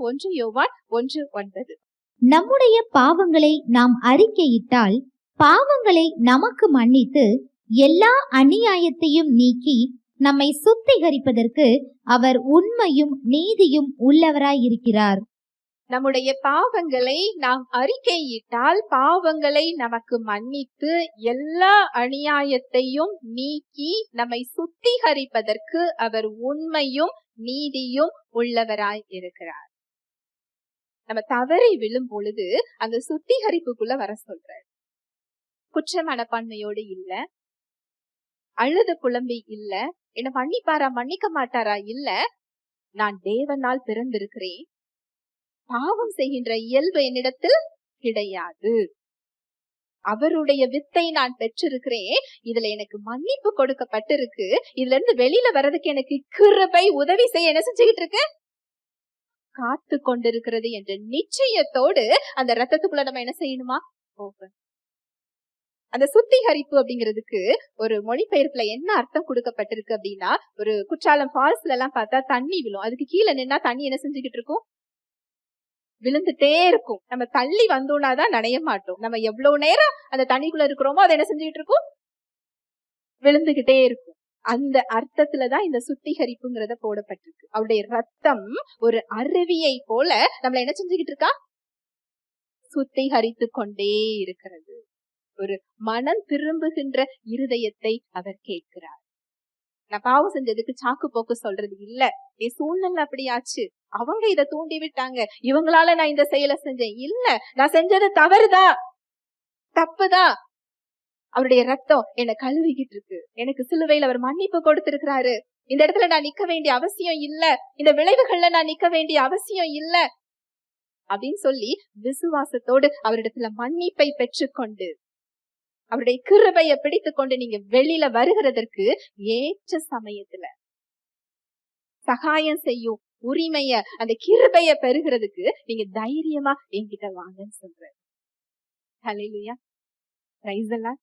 ஒன்று யோவான் ஒன்று ஒன்பது. நம்முடைய பாவங்களை நாம் அறிக்கையிட்டால் பாவங்களை நமக்கு மன்னித்து எல்லா அநியாயத்தையும் நீக்கி நம்மை சுத்திகரிப்பதற்கு அவர் உண்மையும் நீதியும் உள்ளவராயிருக்கிறார். நம்முடைய பாவங்களை நாம் அறிக்கையிட்டால் பாவங்களை நமக்கு மன்னித்து எல்லா அநியாயத்தையும் நீக்கி நம்மை சுத்திகரிப்பதற்கு அவர் உண்மையும் நீதியும் உள்ளவராய் இருக்கிறார் நம்ம தவறி விழும் பொழுது அந்த சுத்திகரிப்புக்குள்ள வர சொல்றார். குற்ற மனப்பான்மையோடு இல்ல. அழுது புலம்பி இல்ல. என்ன மன்னிப்பாரா மன்னிக்க மாட்டாரா இல்ல. நான் தேவனால் பிறந்திருக்கிறேன். பாவம் செய்கின்ற இயல்பு என்னிடத்தில் கிடையாது. அவருடைய வித்தை நான் பெற்றிருக்கிறேன். இதுல எனக்கு மன்னிப்பு கொடுக்கப்பட்டிருக்கு. இதுல இருந்து வெளியில வர்றதுக்கு எனக்கு கிருபை உதவி செய்ய என்ன செஞ்சுக்கிட்டு இருக்கு? காத்து கொண்டிருக்கிறது என்ற நிச்சயத்தோடு அந்த ரத்தத்துக்குள்ள நம்ம என்ன செய்யணுமா? அந்த சுத்திகரிப்பு அப்படிங்கிறதுக்கு ஒரு மொழிபெயர்ப்புல என்ன அர்த்தம் கொடுக்கப்பட்டிருக்கு அப்படின்னா ஒரு குற்றாலம் ஃபால்ஸ்ல எல்லாம் பார்த்தா தண்ணி விழும். அதுக்கு கீழே நின்னா தண்ணி என்ன செஞ்சுக்கிட்டு இருக்கும்? விழுந்துட்டே இருக்கும். நம்ம தள்ளி வந்தோம்னா தான் நனைய மாட்டோம். நம்ம எவ்வளவு நேரம் அந்த தண்ணிக்குள்ள இருக்கிறோமோ அதை என்ன செஞ்சுக்கிட்டு இருக்கும்? விழுந்துகிட்டே இருக்கும். அந்த அர்த்தத்துலதான் இந்த சுத்திகரிப்புங்கிறத போடப்பட்டிருக்கு. அவருடைய ரத்தம் ஒரு அருவியை போல நம்மள என்ன செஞ்சுக்கிட்டு இருக்கா? சுத்திகரித்து கொண்டே இருக்கிறது. ஒரு மனம் திரும்புகின்ற இருதயத்தை அவர் கேட்கிறார். நான் பாவம் செஞ்சதுக்கு சாக்கு போக்கு சொல்றது இல்ல. என் சூழ்நிலை அப்படியாச்சு. அவங்க இத தூண்டி விட்டாங்க. இவங்களால நான் இந்த செயலை செஞ்சேன். இல்ல நான் செஞ்சது தவறுதான் தப்புதான் அவருடைய ரத்தம் என்னை கழுவிக்கிட்டு இருக்கு எனக்கு சிலுவையில் அவர் மன்னிப்பு கொடுத்திருக்கிறாரு. இந்த இடத்துல நான் நிக்க வேண்டிய அவசியம் இல்ல. இந்த விளைவுகள்ல நான் நிக்க வேண்டிய அவசியம் இல்ல. அப்படின்னு சொல்லி விசுவாசத்தோடு அவரிடத்துல மன்னிப்பை பெற்றுக்கொண்டு அவருடைய கிருபைய பிடித்து கொண்டு நீங்க வெளியில வருகிறதற்கு ஏற்ற சமயத்துல சகாயம் செய்யும் உரிமைய அந்த கிருபைய பெறுகிறதுக்கு நீங்க தைரியமா என்கிட்ட வாங்கன்னு சொல்ற ஹலையா பிரைஸ் எல்லாம்